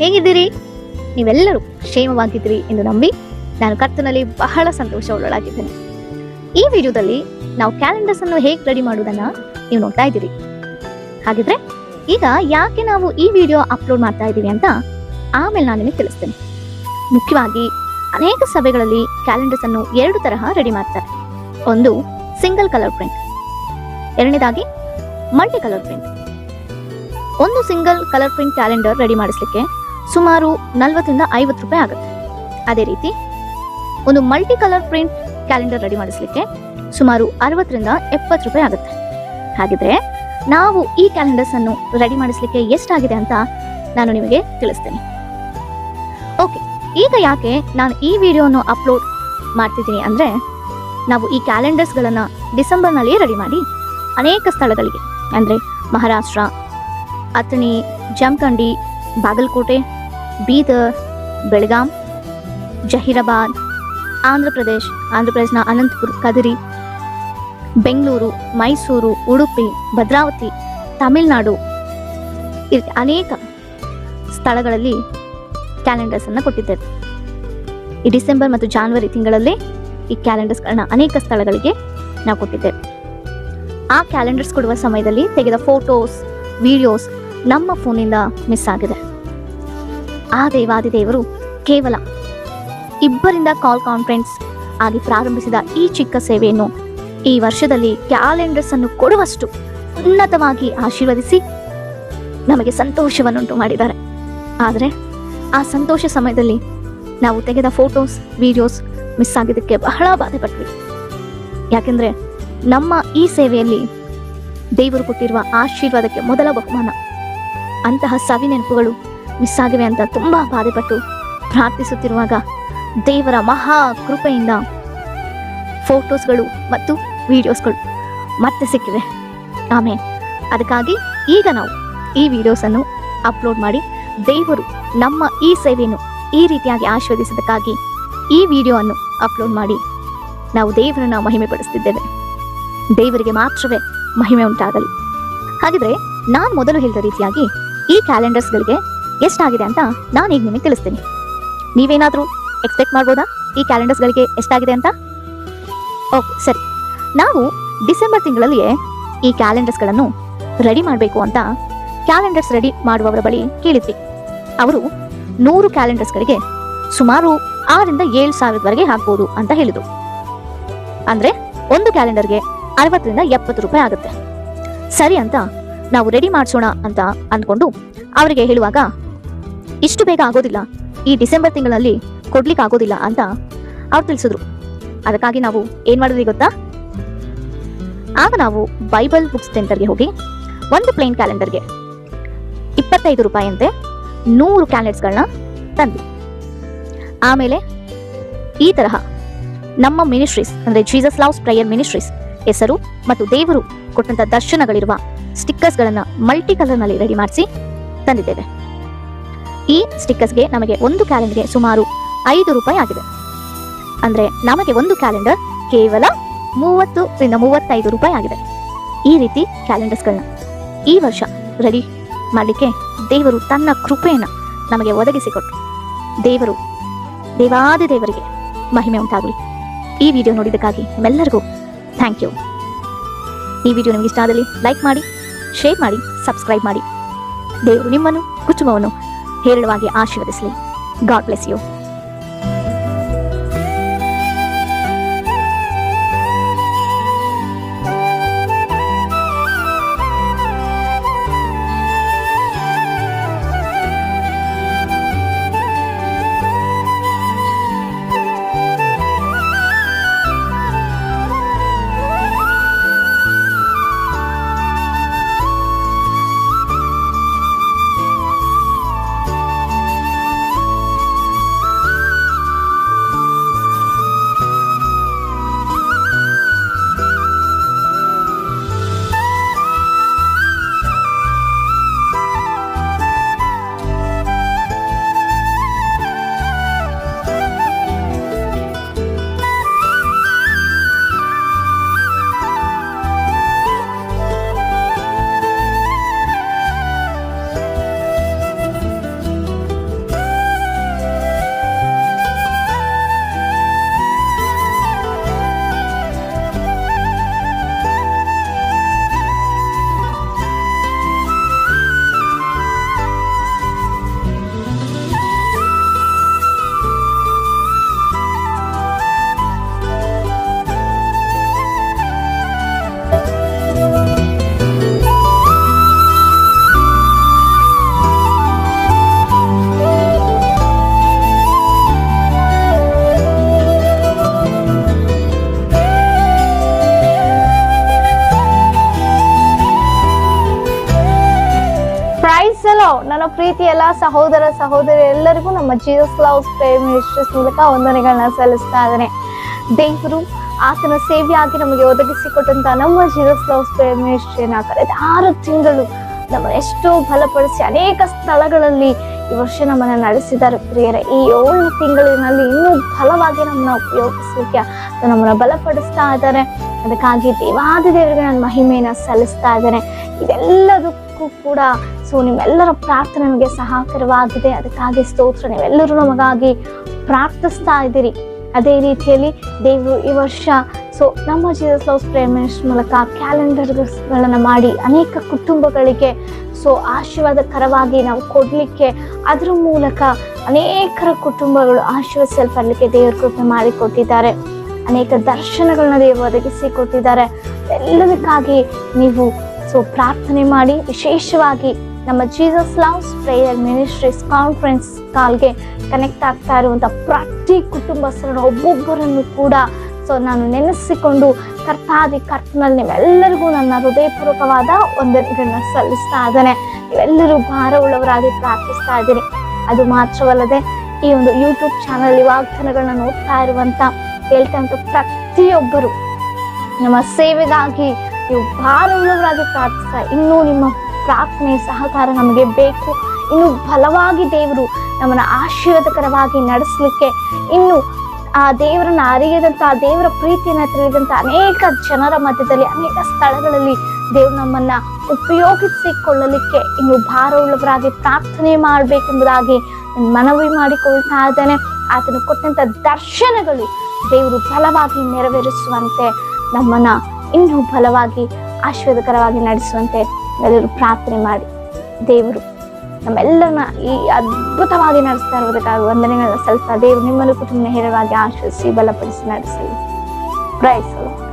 ಹೇಗಿದ್ದೀರಿ? ನೀವೆಲ್ಲರೂ ಕ್ಷೇಮವಾಗಿದ್ದೀರಿ ಎಂದು ನಂಬಿ ನಾನು ಕರ್ತನಲ್ಲಿ ಬಹಳ ಸಂತೋಷವುಳ್ಳಾಗಿದ್ದೇನೆ ಈ ವಿಡಿಯೋದಲ್ಲಿ ನಾವು ಕ್ಯಾಲೆಂಡರ್ಸ್ ಅನ್ನು ಹೇಗೆ ರೆಡಿ ಮಾಡುವುದನ್ನ ನೀವು ನೋಡ್ತಾ ಇದ್ದೀರಿ. ಹಾಗಿದ್ರೆ ಈಗ ಯಾಕೆ ನಾವು ಈ ವಿಡಿಯೋ ಅಪ್ಲೋಡ್ ಮಾಡ್ತಾ ಇದ್ದೀವಿ ಅಂತ ಆಮೇಲೆ ನಾನು ನಿಮಗೆ ತಿಳಿಸ್ತೇನೆ. ಮುಖ್ಯವಾಗಿ ಅನೇಕ ಸಭೆಗಳಲ್ಲಿ ಕ್ಯಾಲೆಂಡರ್ಸ್ ಅನ್ನು ಎರಡು ತರಹ ರೆಡಿ ಮಾಡ್ತಾರೆ. ಒಂದು ಸಿಂಗಲ್ ಕಲರ್ ಪ್ರಿಂಟ್ ಎರಡನೇದಾಗಿ ಮಲ್ಟಿ ಕಲರ್ ಪ್ರಿಂಟ್ ಒಂದು single colour print calendar ready ಮಾಡಿಸ್ಲಿಕ್ಕೆ ಸುಮಾರು ನಲ್ವತ್ತರಿಂದ ಐವತ್ತು ರೂಪಾಯಿ ಆಗುತ್ತೆ. ಅದೇ ರೀತಿ, ಒಂದು multi colour print calendar ready ಮಾಡಿಸ್ಲಿಕ್ಕೆ ಸುಮಾರು ಅರವತ್ತರಿಂದ ಎಪ್ಪತ್ತು ರೂಪಾಯಿ ಆಗುತ್ತೆ. ಹಾಗಿದ್ರೆ, ನಾವು ಈ ಕ್ಯಾಲೆಂಡರ್ಸ್ ಅನ್ನು ರೆಡಿ ಮಾಡಿಸ್ಲಿಕ್ಕೆ ಎಷ್ಟಾಗಿದೆ ಅಂತ ನಾನು ನಿಮಗೆ ತಿಳಿಸ್ತೇನೆ. ಓಕೆ ಈಗ ಯಾಕೆ ನಾನು ಈ ವಿಡಿಯೋನು ಅಪ್ಲೋಡ್ ಮಾಡ್ತಿದ್ದೀನಿ ಅಂದರೆ, ನಾವು ಈ ಕ್ಯಾಲೆಂಡರ್ಸ್ಗಳನ್ನು ಡಿಸೆಂಬರ್ನಲ್ಲಿ ರೆಡಿ ಮಾಡಿ ಅನೇಕ ಸ್ಥಳಗಳಿಗೆ, ಅಂದರೆ ಮಹಾರಾಷ್ಟ್ರ, ಅಥಣಿ, ಜಮಖಂಡಿ, ಬಾಗಲಕೋಟೆ ಬೀದರ್ ಬೆಳಗಾಂ, ಜಹೀರಾಬಾದ್, ಆಂಧ್ರ ಪ್ರದೇಶ್, ಆಂಧ್ರ ಪ್ರದೇಶನ ಅನಂತಪುರ, ಕದರಿ, ಬೆಂಗಳೂರು, ಮೈಸೂರು, ಉಡುಪಿ, ಭದ್ರಾವತಿ, ತಮಿಳುನಾಡು ಅನೇಕ ಸ್ಥಳಗಳಲ್ಲಿ ಕ್ಯಾಲೆಂಡರ್ಸನ್ನು ಕೊಟ್ಟಿದ್ದೇವೆ. ಈ ಡಿಸೆಂಬರ್ ಮತ್ತು ಜಾನ್ವರಿ ತಿಂಗಳಲ್ಲಿ ಈ ಕ್ಯಾಲೆಂಡರ್ಸ್ಗಳನ್ನ ಅನೇಕ ಸ್ಥಳಗಳಿಗೆ ನಾವು ಕೊಟ್ಟಿದ್ದೇವೆ. ಆ ಕ್ಯಾಲೆಂಡರ್ಸ್ ಕೊಡುವ ಸಮಯದಲ್ಲಿ ತೆಗೆದ ಫೋಟೋಸ್, ವಿಡಿಯೋಸ್ ನಮ್ಮ ಫೋನಿಂದ ಮಿಸ್ ಆಗಿದೆ. ಆ ದೇವಾದಿದೇವರು ಕೇವಲ ಇಬ್ಬರಿಂದ ಕಾಲ್ ಕಾನ್ಫರೆನ್ಸ್ ಆಗಿ ಪ್ರಾರಂಭಿಸಿದ ಈ ಚಿಕ್ಕ ಸೇವೆಯನ್ನು ಈ ವರ್ಷದಲ್ಲಿ ಕ್ಯಾಲೆಂಡರ್ಸ್ ಅನ್ನು ಕೊಡುವಷ್ಟು ಉನ್ನತವಾಗಿ ಆಶೀರ್ವದಿಸಿ ನಮಗೆ ಸಂತೋಷವನ್ನುಂಟು ಮಾಡಿದ್ದಾರೆ. ಆದರೆ ಆ ಸಂತೋಷ ಸಮಯದಲ್ಲಿ ನಾವು ತೆಗೆದ ಫೋಟೋಸ್, ವಿಡಿಯೋಸ್ ಮಿಸ್ ಆಗಿದ್ದಕ್ಕೆ ಬಹಳ ಬಾಧೆ ಪಟ್ವಿ ಯಾಕೆಂದ್ರೆ ನಮ್ಮ ಈ ಸೇವೆಯಲ್ಲಿ ದೇವರು ಕೊಟ್ಟಿರುವ ಆಶೀರ್ವಾದಕ್ಕೆ ಮೊದಲ ಬಹುಮಾನ ಅಂತಹ ಸವಿ ನೆನಪುಗಳು ಮಿಸ್ ಆಗಿವೆ ಅಂತ ತುಂಬಾ ಬಾಧೆಪಟ್ಟು ಪ್ರಾರ್ಥಿಸುತ್ತಿರುವಾಗ ದೇವರ ಮಹಾ ಕೃಪೆಯಿಂದ ಫೋಟೋಸ್ಗಳು ಮತ್ತು ವಿಡಿಯೋಸ್ಗಳು ಮತ್ತೆ ಸಿಕ್ಕಿವೆ. ಆಮೇಲೆ ಅದಕ್ಕಾಗಿ ಈಗ ನಾವು ಈ ವಿಡಿಯೋಸನ್ನು ಅಪ್ಲೋಡ್ ಮಾಡಿ ದೇವರು ನಮ್ಮ ಈ ಸೇವೆಯನ್ನು ಈ ರೀತಿಯಾಗಿ ಆಶೀರ್ವದಿಸಿದ್ದಕ್ಕಾಗಿ ಈ ವಿಡಿಯೋವನ್ನು ಅಪ್ಲೋಡ್ ಮಾಡಿ ನಾವು ದೇವರನ್ನ ಮಹಿಮೆ ಪಡಿಸ್ತಿದ್ದೇವೆ ದೇವರಿಗೆ ಮಾತ್ರವೇ ಮಹಿಮೆ ಉಂಟಾಗಲಿ. ಹಾಗಿದ್ರೆ ನಾನು ಮೊದಲು ಹೇಳಿದ ರೀತಿಯಾಗಿ ಈ ಕ್ಯಾಲೆಂಡರ್ಸ್ಗಳಿಗೆ ಎಷ್ಟಾಗಿದೆ ಅಂತ ನಾನು ಈಗ ನಿಮಗೆ ತಿಳಿಸ್ತೀನಿ. ನೀವೇನಾದರೂ ಎಕ್ಸ್ಪೆಕ್ಟ್ ಮಾಡ್ಬೋದಾ? ಈ ಕ್ಯಾಲೆಂಡರ್ಸ್ಗಳಿಗೆ ಎಷ್ಟಾಗಿದೆ ಅಂತ? ಓಕೆ ಸರಿ. ನಾವು ಡಿಸೆಂಬರ್ ತಿಂಗಳಲ್ಲಿಯೇ ಈ ಕ್ಯಾಲೆಂಡರ್ಸ್ಗಳನ್ನು ರೆಡಿ ಮಾಡಬೇಕು ಅಂತ ಕ್ಯಾಲೆಂಡರ್ಸ್ ರೆಡಿ ಮಾಡುವವರ ಬಳಿ ಕೇಳಿದ್ವಿ. ಅವರು ನೂರು ಕ್ಯಾಲೆಂಡರ್ಸ್ಗಳಿಗೆ ಸುಮಾರು ಆರರಿಂದ ಏಳು ಸಾವಿರದವರೆಗೆ ಹಾಕ್ಬೋದು ಅಂತ ಹೇಳಿದರು. ಅಂದ್ರೆ ಒಂದು ಕ್ಯಾಲೆಂಡರ್ಗೆ ಅರವತ್ತರಿಂದ ಎಪ್ಪತ್ತು ರೂಪಾಯಿ ಆಗುತ್ತೆ. ಸರಿ ಅಂತ ನಾವು ರೆಡಿ ಮಾಡಿಸೋಣ ಅಂತ ಅಂದ್ಕೊಂಡು ಅವರಿಗೆ ಹೇಳುವಾಗ ಇಷ್ಟು ಬೇಗ ಆಗೋದಿಲ್ಲ. ಈ ಡಿಸೆಂಬರ್ ತಿಂಗಳಲ್ಲಿ ಕೊಡ್ಲಿಕ್ಕೆ ಆಗೋದಿಲ್ಲ ಅಂತ ಅವ್ರು ತಿಳಿಸಿದ್ರು. ಅದಕ್ಕಾಗಿ ನಾವು ಏನ್ ಮಾಡಿದ್ವಿ ಗೊತ್ತಾ? ಆಗ ನಾವು ಬೈಬಲ್ ಬುಕ್ ಸೆಂಟರ್ಗೆ ಹೋಗಿ ಒಂದು ಪ್ಲೇನ್ ಕ್ಯಾಲೆಂಡರ್ಗೆ ಇಪ್ಪತ್ತೈದು ರೂಪಾಯಿಯಂತೆ ನೂರು ಕ್ಯಾಲೆಂಡರ್ಸ್ಗಳನ್ನ ತಂದ್ವಿ. ಆಮೇಲೆ ಈ ತರಹ ನಮ್ಮ ಮಿನಿಸ್ಟ್ರೀಸ್ ಅಂದ್ರೆ ಜೀಸಸ್ ಲವ್ಸ್ ಪ್ರೇಯರ್ ಮಿನಿಸ್ಟ್ರೀಸ್ ಹೆಸರು ಮತ್ತು ದೇವರು ಕೊಟ್ಟಂತ ದರ್ಶನಗಳಿರುವ ಸ್ಟಿಕ್ಕರ್ಸ್ಗಳನ್ನ ಮಲ್ಟಿ ಕಲರ್ನಲ್ಲಿ ರೆಡಿ ಮಾಡಿಸಿ ತಂದಿದ್ದೇವೆ. ಈ ಸ್ಟಿಕ್ಕರ್ಸ್ಗೆ ನಮಗೆ ಒಂದು ಕ್ಯಾಲೆಂಡರ್ಗೆ ಸುಮಾರು ಐದು ರೂಪಾಯಿ ಆಗಿದೆ. ಅಂದ್ರೆ ನಮಗೆ ಒಂದು ಕ್ಯಾಲೆಂಡರ್ ಕೇವಲ ಮೂವತ್ತರಿಂದ ಮೂವತ್ತೈದು ರೂಪಾಯಿ ಆಗಿದೆ. ಈ ರೀತಿ ಕ್ಯಾಲೆಂಡರ್ಸ್ಗಳನ್ನ ಈ ವರ್ಷ ರೆಡಿ ಮಾಡಲಿಕ್ಕೆ ದೇವರು ತನ್ನ ಕೃಪೆಯನ್ನು ನಮಗೆ ಒದಗಿಸಿಕೊಟ್ಟು ದೇವರು, ದೇವಾದಿ ದೇವರಿಗೆ ಮಹಿಮೆ ಉಂಟಾಗಲಿ. ಈ ವಿಡಿಯೋ ನೋಡಿದ್ದಕ್ಕಾಗಿ ನಿಮ್ಮೆಲ್ಲರಿಗೂ ಥ್ಯಾಂಕ್ ಯು ಈ ವಿಡಿಯೋ ನಿಮಗೆ ಇಷ್ಟ ಆದಲ್ಲಿ ಲೈಕ್ ಮಾಡಿ ಶೇರ್ ಮಾಡಿ ಸಬ್ಸ್ಕ್ರೈಬ್ ಮಾಡಿ. ದೇವರು ನಿಮ್ಮನ್ನು, ಕುಟುಂಬವನ್ನು ಹೇರಳವಾಗಿ ಆಶೀರ್ವದಿಸಲಿ ಗಾಡ್ ಬ್ಲೆಸ್ ಯು ಪ್ರೀತಿ ಎಲ್ಲ ಸಹೋದರ ಸಹೋದರಿ ಎಲ್ಲರಿಗೂ ನಮ್ಮ ಜೀಸಸ್ ಲವ್ ಪ್ರೇಮ್ ಮೂಲಕ ವಂದನೆಗಳನ್ನ ಸಲ್ಲಿಸ್ತಾ ಇದ್ದೇನೆ. ದೇವರು ಆತನ ಸೇವೆಯಾಗಿ ನಮಗೆ ಒದಗಿಸಿಕೊಟ್ಟಂತ ನಮ್ಮ ಜೀಸಸ್ ಲವ್ ಪ್ರೇಮ್ ಕಳೆದ ಆರು ತಿಂಗಳು ನಮ್ಮ ಎಷ್ಟೋ ಬಲಪಡಿಸಿ ಅನೇಕ ಸ್ಥಳಗಳಲ್ಲಿ ಈ ವರ್ಷ ನಮ್ಮನ್ನ ನಡೆಸಿದ್ದಾರೆ. ಪ್ರಿಯರ, ಈ ಏಳು ತಿಂಗಳಿನಲ್ಲಿ ಇನ್ನೂ ಬಲವಾಗಿ ನಮ್ಮನ್ನ ಉಪಯೋಗಿಸಲಿಕ್ಕೆ ನಮ್ಮನ್ನ ಬಲಪಡಿಸ್ತಾ ಇದ್ದಾರೆ. ಅದಕ್ಕಾಗಿ ದೇವಾದಿ ದೇವರಿಗೆ ನನ್ನ ಮಹಿಮೆಯನ್ನ ಸಲ್ಲಿಸ್ತಾ ಇದ್ದೇನೆ. ಇದೆಲ್ಲದಕ್ಕೂ ಕೂಡ. ಸೊ ನಿಮ್ಮೆಲ್ಲರ ಪ್ರಾರ್ಥನೆ ನಮಗೆ ಸಹಕಾರವಾಗಿದೆ. ಅದಕ್ಕಾಗಿ ಸ್ತೋತ್ರ. ನೀವೆಲ್ಲರೂ ನಮಗಾಗಿ ಪ್ರಾರ್ಥಿಸ್ತಾ ಇದ್ದೀರಿ. ಅದೇ ರೀತಿಯಲ್ಲಿ ದೇವರು ಈ ವರ್ಷ ಸೊ ನಮ್ಮ ಜೀಸಸ್ ಲವ್ ಪ್ರೇಮ್ ಮಿನಿಸ್ಟ್ರ್ ಮೂಲಕ ಕ್ಯಾಲೆಂಡರ್ಗಳನ್ನು ಮಾಡಿ ಅನೇಕ ಕುಟುಂಬಗಳಿಗೆ ಸೊ ಆಶೀರ್ವಾದಕರವಾಗಿ ನಾವು ಕೊಡಲಿಕ್ಕೆ, ಅದರ ಮೂಲಕ ಅನೇಕರ ಕುಟುಂಬಗಳು ಆಶೀರ್ವದಿಸಲ್ಪಡಲಿಕ್ಕೆ ದೇವ್ರ ಕೃಪೆ ಮಾಡಿಕೊಟ್ಟಿದ್ದಾರೆ. ಅನೇಕ ದರ್ಶನಗಳನ್ನ ದೇವರು ಒದಗಿಸಿ ಕೊಟ್ಟಿದ್ದಾರೆ ಎಲ್ಲದಕ್ಕಾಗಿ ನೀವು ಸೊ ಪ್ರಾರ್ಥನೆ ಮಾಡಿ ವಿಶೇಷವಾಗಿ ನಮ್ಮ Jesus loves prayer ministries conference ಕಾಲ್ಗೆ connect ಆಗ್ತಾ ಇರುವಂಥ ಪ್ರತಿ ಕುಟುಂಬಸ್ಥರನ್ನು ಒಬ್ಬೊಬ್ಬರನ್ನು ಕೂಡ ಸೊ ನಾನು ನೆನೆಸಿಕೊಂಡು ಕರ್ತಾದಿ ಕರ್ತನಲ್ಲಿ ನೀವೆಲ್ಲರಿಗೂ ನನ್ನ ಹೃದಯಪೂರ್ವಕವಾದ ಒಂದನ್ನು ಸಲ್ಲಿಸ್ತಾ ಇದ್ದೇನೆ. ನೀವೆಲ್ಲರೂ ಭಾರವುಳ್ಳವರಾಗಿ ಪ್ರಾರ್ಥಿಸ್ತಾ ಇದ್ದೀನಿ ಅದು ಮಾತ್ರವಲ್ಲದೆ ಈ ಒಂದು ಯೂಟ್ಯೂಬ್ ಚಾನಲ್ ವಾಗ್ದಾನಗಳನ್ನ ನೋಡ್ತಾ ಕೇಳ್ತಾ ಇರುವಂತ ಪ್ರತಿಯೊಬ್ಬರು ನಮ್ಮ ಸೇವೆಗಾಗಿ ನೀವು ಭಾರವುಳ್ಳವರಾಗಿ ಪ್ರಾರ್ಥಿಸ್ತಾ ಇನ್ನೂ ನಿಮ್ಮ ಪ್ರಾರ್ಥನೆ ಸಹಕಾರ ನಮಗೆ ಬೇಕು. ಇನ್ನು ಬಲವಾಗಿ ದೇವರು ನಮ್ಮನ್ನ ಆಶೀರ್ವಾದಕರವಾಗಿ ನಡೆಸಲಿಕ್ಕೆ, ಇನ್ನು ಆ ದೇವರನ್ನ ಅರಿಯದಂತ ದೇವರ ಪ್ರೀತಿಯನ್ನು ತಿಳಿದಂತ ಅನೇಕ ಜನರ ಮಧ್ಯದಲ್ಲಿ, ಅನೇಕ ಸ್ಥಳಗಳಲ್ಲಿ ದೇವ್ರು ನಮ್ಮನ್ನ ಉಪಯೋಗಿಸಿಕೊಳ್ಳಲಿಕ್ಕೆ ಇನ್ನು ಭಾರವುಳ್ಳವರಾಗಿ ಪ್ರಾರ್ಥನೆ ಮಾಡಬೇಕೆಂಬುದಾಗಿ ಮನವಿ ಮಾಡಿಕೊಳ್ತಾ ಇದ್ದೇನೆ. ಆತನು ಕೊಟ್ಟಂತ ದರ್ಶನಗಳು ದೇವರು ಬಲವಾಗಿ ನೆರವೇರಿಸುವಂತೆ ನಮ್ಮನ್ನ ಇನ್ನೂ ಬಲವಾಗಿ ಆಶೀರ್ವಾದಕರವಾಗಿ ನಡೆಸುವಂತೆ ಎಲ್ಲರೂ ಪ್ರಾರ್ಥನೆ ಮಾಡಿ. ದೇವರು ನಮ್ಮೆಲ್ಲರನ್ನ ಈ ಅದ್ಭುತವಾಗಿ ನಡೆಸ್ತಾ ಇರೋದಕ್ಕಾಗಿ ವಂದನೆಗಳನ್ನ ಸಲ್ಲಿಸ್ತಾ ದೇವರು ನಿಮ್ಮನ್ನು ಕುಟುಂಬ ಹೇರವಾಗಿ ಆಶ್ರಯಿಸಿ ಬಲಪಡಿಸಿ ನಡೆಸಲಿ ಪ್ರಯತ್ನ